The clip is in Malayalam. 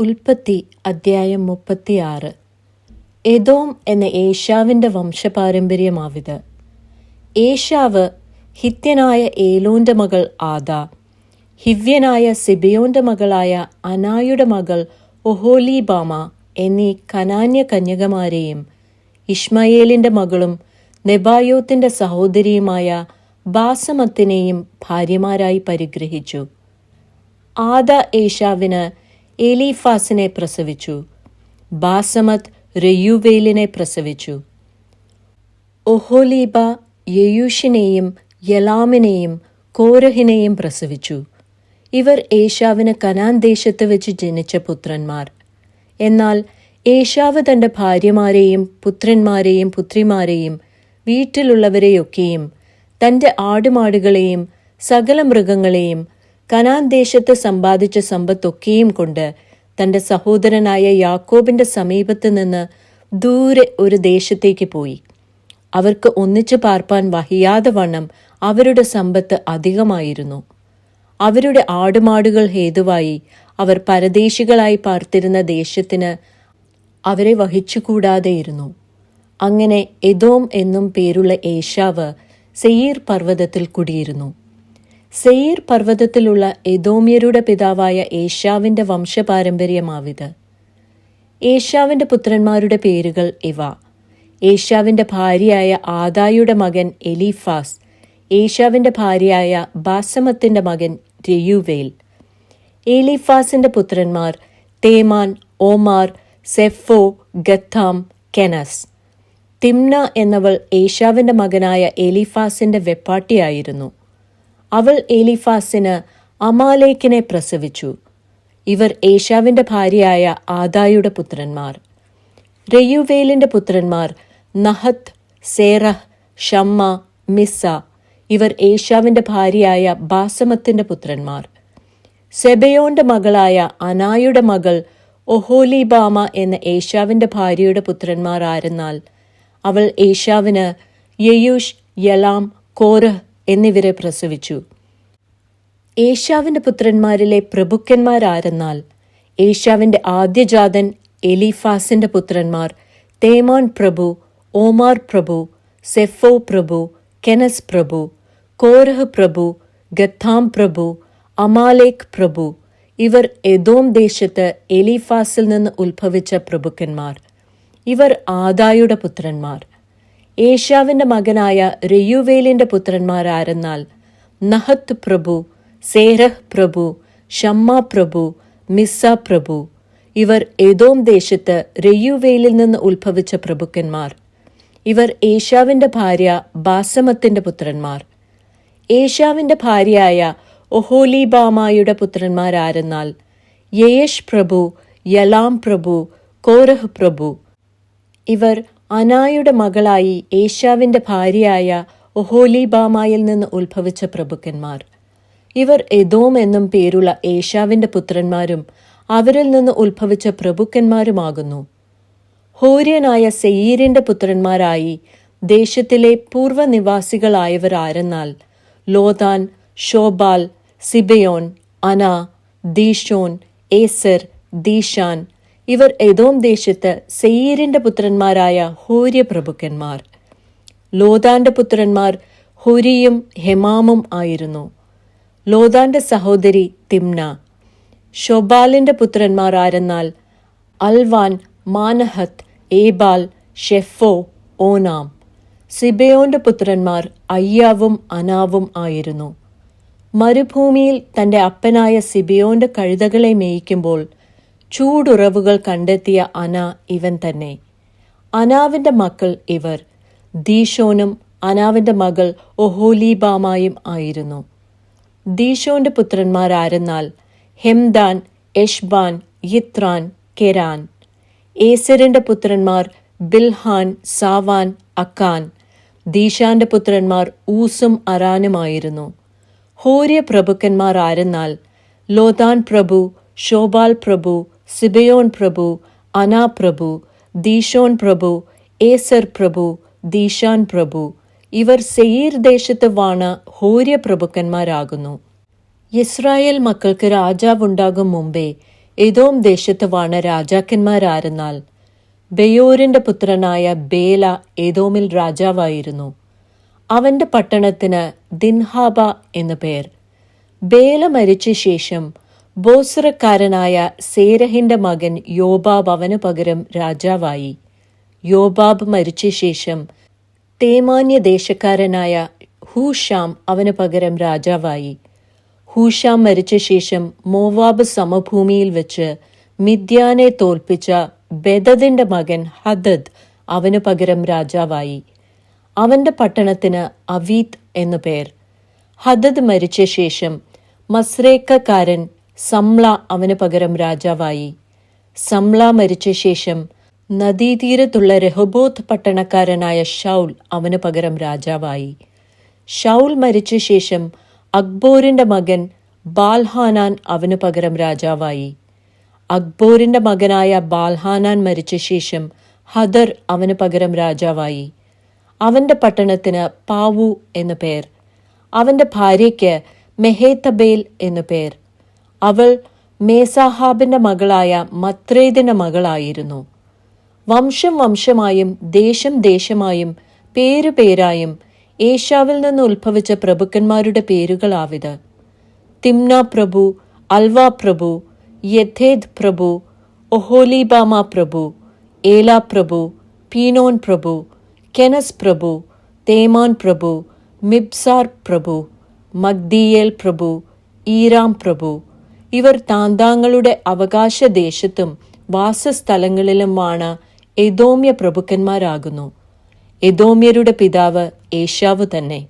ഉൽപ്പത്തി അദ്ധ്യായം മുപ്പത്തിയാറ്. എദോം എന്ന ഏഷ്യാവിന്റെ വംശപാരമ്പര്യമാവിത്. ഏഷ്യാവ് ഹിത്യനായ ഏലോന്റെ മകൾ ആദ. ഹിവ്യനായ സിബിയോന്റെ മകളായ അനായുടെ മകൾ ഒഹോലിബാമ എന്നീ കനാന്യ കന്യകമാരെയും ഇഷ്മയേലിന്റെ മകളും നെബായോത്തിന്റെ സഹോദരിയുമായ ബാസമത്തിനെയും ഭാര്യമാരായി പരിഗ്രഹിച്ചു. ആദ ഏഷാവിന് എലീഫാസിനെ പ്രസവിച്ചു. ബാസമത് റെയുവേലിനെ പ്രസവിച്ചു. ഒഹോലീബ യയൂഷിനെയും യലാമിനെയും കോരഹിനെയും പ്രസവിച്ചു. ഇവർ ഏഷാവിന് കനാൻ ദേശത്ത് വെച്ച് ജനിച്ച പുത്രന്മാർ. എന്നാൽ ഏഷാവ് തന്റെ ഭാര്യമാരെയും പുത്രന്മാരെയും പുത്രിമാരെയും വീട്ടിലുള്ളവരെയൊക്കെയും തന്റെ ആടുമാടുകളെയും സകല മൃഗങ്ങളെയും കനാൻ ദേശത്ത് സമ്പാദിച്ച സമ്പത്തൊക്കെയും കൊണ്ട് തന്റെ സഹോദരനായ യാക്കോബിന്റെ സമീപത്ത് നിന്ന് ദൂരെ ഒരു ദേശത്തേക്ക് പോയി. അവർക്ക് ഒന്നിച്ചു പാർപ്പാൻ വഹിയാതെ വണ്ണം അവരുടെ സമ്പത്ത് അധികമായിരുന്നു. അവരുടെ ആടുമാടുകൾ ഹേതുവായി അവർ പരദേശികളായി പാർത്തിരുന്ന ദേശത്തിന് അവരെ വഹിച്ചുകൂടാതെയിരുന്നു. അങ്ങനെ എദോം എന്നും പേരുള്ള ഏഷാവ് സെയീർ പർവതത്തിൽ കുടിയിരുന്നു. സെയീർ പർവതത്തിലുള്ള എദോമ്യരുടെ പിതാവായ ഏഷ്യാവിന്റെ വംശപാരമ്പര്യമാവിത്. ഏഷ്യാവിന്റെ പുത്രന്മാരുടെ പേരുകൾ ഇവ. ഏഷ്യാവിന്റെ ഭാര്യയായ ആദായുടെ മകൻ എലിഫാസ് ഏഷ്യാവിന്റെ ഭാര്യയായ ബാസമത്തിന്റെ മകൻ രയുവേൽ. എലിഫാസിന്റെ പുത്രന്മാർ തേമാൻ ഓമാർ സെഫോ ഗത്താം കെനസ്. തിംന എന്നവൾ ഏഷ്യാവിന്റെ മകനായ എലീഫാസിന്റെ വെപ്പാട്ടിയായിരുന്നു. അവൾ എലിഫാസിന് അമാലേക്കിനെ പ്രസവിച്ചു. ഇവർ ഏഷ്യാവിന്റെ ഭാര്യയായ ആദായുടെ പുത്രന്മാർ. റെയുവേലിന്റെ പുത്രന്മാർ നഹത്ത് സേറഹ് ഷമ്മ മിസ്സ ഇവർ ഏഷ്യാവിന്റെ ഭാര്യയായ ബാസമത്തിന്റെ പുത്രന്മാർ. സെബയോന്റെ മകളായ അനായുടെ മകൾ ഒഹോലിബാമ എന്ന ഏഷ്യാവിന്റെ ഭാര്യയുടെ പുത്രന്മാർ ആരെന്നാൽ അവൾ ഏഷ്യാവിന് യയൂഷ് യലാം കോരഹ് എന്നിവരെ പ്രസവിച്ചു. ഏഷ്യാവിന്റെ പുത്രന്മാരിലെ പ്രഭുക്കന്മാരാരെന്നാൽ ഏഷ്യാവിന്റെ ആദ്യജാതൻ എലിഫാസിന്റെ പുത്രന്മാർ തേമാൻ പ്രഭു ഓമാർ പ്രഭു സെഫോ പ്രഭു കെനസ് പ്രഭു കോരഹ് പ്രഭു ഗത്താം പ്രഭു അമാലേക് പ്രഭു. ഇവർ എദോം ദേശത്ത് എലിഫാസിൽ നിന്ന് ഉത്ഭവിച്ച പ്രഭുക്കന്മാർ. ഇവർ ആദായുടെ പുത്രന്മാർ. ഏഷ്യാവിന്റെ മകനായ രയുവേലിന്റെ പുത്രന്മാരായിരുന്നാൽ നഹത്ത് പ്രഭു സേരഹ് പ്രഭു ഷമ്മ പ്രഭു മിസ്സ പ്രഭു ഇവർ ഏതോം ദേശത്ത് രയുവേലിൽ നിന്ന് ഉത്ഭവിച്ച പ്രഭുക്കന്മാർ. ഇവർ ഏഷ്യാവിന്റെ ഭാര്യ ബാസമത്തിന്റെ പുത്രന്മാർ. ഏഷ്യാവിന്റെ ഭാര്യയായ ഒഹോലിബാമായുടെ പുത്രന്മാരായിരുന്നാൽ യേഷ് പ്രഭു യലാം പ്രഭു കോരഹ് പ്രഭു. ഇവർ അനായുടെ മകളായി ഏഷ്യാവിന്റെ ഭാര്യയായ ഒഹോലിബാമായിൽ നിന്ന് ഉത്ഭവിച്ച പ്രഭുക്കന്മാർ. ഇവർ എദോം എന്നും പേരുള്ള ഏഷ്യാവിന്റെ പുത്രന്മാരും അവരിൽ നിന്ന് ഉത്ഭവിച്ച പ്രഭുക്കന്മാരുമാകുന്നു. ഹോര്യനായ സെയ്യീരിന്റെ പുത്രന്മാരായി ദേശത്തിലെ പൂർവനിവാസികളായവർ ആരെന്നാൽ ലോതാൻ ഷോബാൽ സിബയോൻ അന ദീഷോൻ ഏസർ ദീഷാൻ ഇവർ എതോം ദേശത്ത് സെയ്യീരിന്റെ പുത്രന്മാരായ ഹൂര്യ പ്രഭുക്കന്മാർ ലോതാന്റെ പുത്രന്മാർ ഹുരിയും ഹെമാമും ആയിരുന്നു. ലോതാന്റെ സഹോദരി തിംന ഷൊബാലിന്റെ പുത്രന്മാർ ആരെന്നാൽ അൽവാൻ മാനഹത്ത് ഏബാൽ ഷെഫോ ഓനാം. സിബയോന്റെ പുത്രന്മാർ അയ്യാവും അനാവും ആയിരുന്നു. മരുഭൂമിയിൽ തന്റെ അപ്പനായ സിബിയോന്റെ കഴുതകളെ മേയിക്കുമ്പോൾ ചൂടുറവുകൾ കണ്ടെത്തിയ അന ഇവൻ തന്നെ. അനാവിന്റെ മക്കൾ ഇവർ. ദീഷോനും അനാവിന്റെ മകൾ ഒഹോലീബാമായും ആയിരുന്നു. ദീഷോന്റെ പുത്രന്മാരാരെന്നാൽ ഹെംദാൻ യഷ്ബാൻ യിത്രാൻ കെരാൻ. ഏസരിന്റെ പുത്രന്മാർ ബിൽഹാൻ സാവാൻ അക്കാൻ. ദീഷാന്റെ പുത്രന്മാർ ഊസും അറാനുമായിരുന്നു ഹോര്യ പ്രഭുക്കന്മാർ ആരെന്നാൽ ലോതാൻ പ്രഭു ഷോബാൽ പ്രഭു സിബയോൻ പ്രഭു അനാ പ്രഭു ദീഷോൻ പ്രഭു ഏസർ പ്രഭു ദീഷാൻ പ്രഭു. ഇവർ സെയീർ ദേശത്ത് വാണ ഹോര്യ പ്രഭുക്കന്മാരാകുന്നു. ഇസ്രായേൽ മക്കൾക്ക് രാജാവുണ്ടാകും മുമ്പേ ഏതോം ദേശത്ത് വാണ രാജാക്കന്മാരായിരുന്നാൽ ബെയോരിന്റെ പുത്രനായ ബേല ഏതോമിൽ രാജാവായിരുന്നു. അവന്റെ പട്ടണത്തിന് ദിൻഹാബ എന്നു പേർ. ബേല മരിച്ച ശേഷം ബോസ്രക്കാരനായ സേരഹിന്റെ മകൻ യോബാബ് അവന് പകരം രാജാവായി. യോബാബ് മരിച്ച ശേഷം തേമാന്യ ദേശക്കാരനായ ഹൂഷാം അവന് പകരം രാജാവായി. ഹൂഷാം മരിച്ച ശേഷം മോവാബ് സമഭൂമിയിൽ വെച്ച് മിദ്യാനെ തോൽപ്പിച്ച ബെദദിന്റെ മകൻ ഹദദ് അവന് പകരം രാജാവായി. അവന്റെ പട്ടണത്തിന് അവീത് എന്നു പേർ. ഹദദ് മരിച്ച ശേഷം മസ്രേക്കക്കാരൻ സംള അവന് പകരം രാജാവായി. സംള മരിച്ച ശേഷം നദീതീരത്തുള്ള രഹബോത്ത് പട്ടണക്കാരനായ ഷൗൽ അവന് പകരം രാജാവായി. ഷൗൽ മരിച്ച ശേഷം അക്ബോറിന്റെ മകൻ ബാൽഹാനാൻ അവന് പകരം രാജാവായി. അക്ബോറിന്റെ മകനായ ബാൽഹാനാൻ മരിച്ച ശേഷം ഹദർ അവന് പകരം രാജാവായി. അവന്റെ പട്ടണത്തിന് പാവു എന്നു പേർ. അവന്റെ ഭാര്യയ്ക്ക് മെഹേത്തബേൽ എന്നു പേർ. അവൾ മേസാഹാബിന്റെ മകളായ മത്രേദിന്റെ മകളായിരുന്നു. വംശം വംശമായും ദേശം ദേശമായും പേരു പേരായും ഏഷ്യാവിൽ നിന്ന് ഉത്ഭവിച്ച പ്രഭുക്കന്മാരുടെ പേരുകളാവിത്. തിംന പ്രഭു അൽവ പ്രഭു യഥേദ് പ്രഭു ഒഹോലിബാമ പ്രഭു ഏല പ്രഭു പീനോൻ പ്രഭു കെനസ് പ്രഭു തേമാൻ പ്രഭു മിബ്സാർ പ്രഭു മഗ്ദിയേൽ പ്രഭു ഈറാം പ്രഭു ഇവർ താന്താങ്ങളുടെ അവകാശ ദേശത്തും വാസസ്ഥലങ്ങളിലുമാണ് എദോമ്യ പ്രഭുക്കന്മാരാകുന്നു. എദോമ്യരുടെ പിതാവ് ഏഷ്യാവ് തന്നെ.